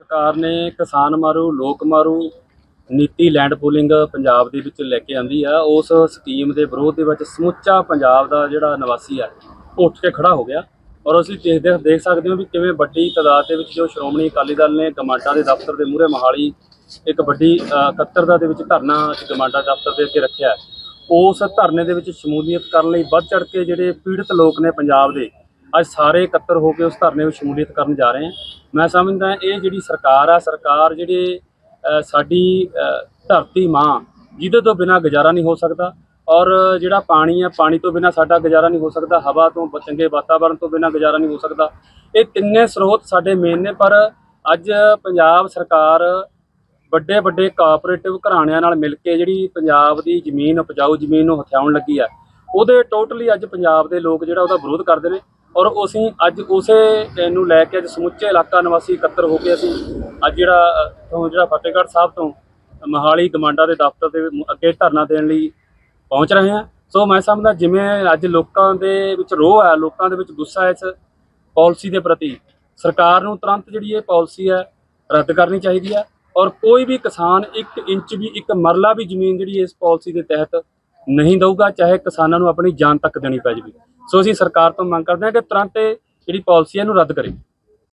ਸਰਕਾਰ ਨੇ ਕਿਸਾਨ ਮਾਰੂ ਲੋਕ ਮਾਰੂ ਨੀਤੀ ਲੈਂਡ ਪੂਲਿੰਗ ਪੰਜਾਬ ਦੇ ਵਿੱਚ ਲੈ ਕੇ ਆਂਦੀ ਆ। ਉਸ ਸਕੀਮ ਦੇ ਵਿਰੋਧ ਦੇ ਵਿੱਚ ਸਮੁੱਚਾ ਪੰਜਾਬ ਦਾ ਜਿਹੜਾ ਨਿਵਾਸੀ ਆ ਉਹ ਉੱਠ ਕੇ ਖੜਾ ਹੋ ਗਿਆ। ਔਰ ਅਸੀਂ ਦੇਖਦੇ ਦੇਖ ਸਕਦੇ ਹਾਂ ਵੀ ਕਿਵੇਂ ਵੱਡੀ ਤਾਦਾਦ ਦੇ ਵਿੱਚ ਜੋ ਸ਼੍ਰੋਮਣੀ ਅਕਾਲੀ ਦਲ ਨੇ ਗਮਾਂਡਾ ਦੇ ਦਫ਼ਤਰ ਦੇ ਮੂਹਰੇ ਮੋਹਾਲੀ ਇੱਕ ਵੱਡੀ ਅ, ਇਕੱਤਰਤਾ ਦੇ ਵਿੱਚ ਧਰਨਾ ਗਮਾਂਡਾ ਦਫ਼ਤਰ ਦੇ ਅੱਗੇ ਰੱਖਿਆ। ਉਸ ਧਰਨੇ ਦੇ ਵਿੱਚ ਸ਼ਮੂਲੀਅਤ ਕਰਨ ਲਈ ਵੱਧ ਚੜ ਕੇ ਜਿਹੜੇ ਪੀੜਤ ਲੋਕ ਨੇ ਪੰਜਾਬ ਦੇ ਅੱਜ ਸਾਰੇ ਇਕੱਤਰ ਹੋ ਕੇ ਉਸ ਧਰਨੇ ਵਿੱਚ ਸ਼ਮੂਲੀਅਤ ਕਰਨ ਜਾ ਰਹੇ ਹਾਂ। ਮੈਂ ਸਮਝਦਾ ਇਹ ਜਿਹੜੀ ਸਰਕਾਰ ਆ, ਸਰਕਾਰ ਜਿਹੜੇ ਸਾਡੀ ਧਰਤੀ ਮਾਂ, ਜਿਹਦੇ ਤੋਂ ਬਿਨਾ ਗੁਜ਼ਾਰਾ ਨਹੀਂ ਹੋ ਸਕਦਾ ਔਰ ਜਿਹੜਾ ਪਾਣੀ ਆ, ਪਾਣੀ ਤੋਂ ਬਿਨਾ ਸਾਡਾ ਗੁਜ਼ਾਰਾ ਨਹੀਂ ਹੋ ਸਕਦਾ, ਹਵਾ ਤੋਂ ਚੰਗੇ ਵਾਤਾਵਰਣ ਤੋਂ ਬਿਨਾ ਗੁਜ਼ਾਰਾ ਨਹੀਂ ਹੋ ਸਕਦਾ। ਇਹ ਤਿੰਨੇ ਸਰੋਤ ਸਾਡੇ ਮੇਨ ਨੇ, ਪਰ ਅੱਜ ਪੰਜਾਬ ਸਰਕਾਰ ਵੱਡੇ ਵੱਡੇ ਕੋਆਪਰੇਟਿਵ ਘਰਾਣਿਆਂ ਨਾਲ ਮਿਲ ਕੇ ਜਿਹੜੀ ਪੰਜਾਬ ਦੀ ਜ਼ਮੀਨ, ਉਪਜਾਊ ਜ਼ਮੀਨ ਨੂੰ ਹਥਿਆਉਣ ਲੱਗੀ ਆ, ਉਹਦੇ ਟੋਟਲੀ ਅੱਜ ਪੰਜਾਬ ਦੇ ਲੋਕ ਜਿਹੜਾ ਉਹਦਾ ਵਿਰੋਧ ਕਰਦੇ ਨੇ। ਔਰ ਅਸੀਂ ਅੱਜ ਉਸੇ ਨੂੰ ਲੈ ਕੇ ਅੱਜ ਸਮੁੱਚੇ ਇਲਾਕਾ ਨਿਵਾਸੀ ਇਕੱਤਰ ਹੋ ਕੇ ਅਸੀਂ ਅੱਜ ਜਿਹੜਾ ਤੋਂ ਜਿਹੜਾ ਫਤਿਹਗੜ੍ਹ ਸਾਹਿਬ ਤੋਂ ਮੋਹਾਲੀ ਕਮਾਂਡਾ ਦੇ ਦਫ਼ਤਰ ਦੇ ਅੱਗੇ ਧਰਨਾ ਦੇਣ ਲਈ ਪਹੁੰਚ ਰਹੇ ਹਾਂ। ਸੋ ਮੈਂ ਸਮਝਦਾ ਜਿਵੇਂ ਅੱਜ ਲੋਕਾਂ ਦੇ ਵਿੱਚ ਰੋਹ ਹੈ ਲੋਕਾਂ ਦੇ ਵਿੱਚ ਗੁੱਸਾ ਹੈ ਇਸ ਪਾਲਿਸੀ ਦੇ ਪ੍ਰਤੀ, ਸਰਕਾਰ ਨੂੰ ਤੁਰੰਤ ਜਿਹੜੀ ਇਹ ਪਾਲਿਸੀ ਹੈ ਰੱਦ ਕਰਨੀ ਚਾਹੀਦੀ ਹੈ ਔਰ ਕੋਈ ਵੀ ਕਿਸਾਨ 1 ਇੰਚ ਵੀ, ਇੱਕ ਮਰਲਾ ਵੀ ਜ਼ਮੀਨ ਜਿਹੜੀ ਇਸ ਪਾਲਿਸੀ ਦੇ ਤਹਿਤ ਨਹੀਂ ਦਊਗਾ, ਚਾਹੇ ਕਿਸਾਨਾਂ ਨੂੰ ਆਪਣੀ ਜਾਨ ਤੱਕ ਦੇਣੀ ਪੈ ਜਾਵੇ। ਸੋ ਅਸੀਂ ਸਰਕਾਰ ਤੋਂ ਮੰਗ ਕਰਦੇ ਹਾਂ ਕਿ ਤੁਰੰਤ ਇਹ ਜਿਹੜੀ ਪਾਲਿਸੀ ਹੈ ਇਹਨੂੰ ਰੱਦ ਕਰੇ।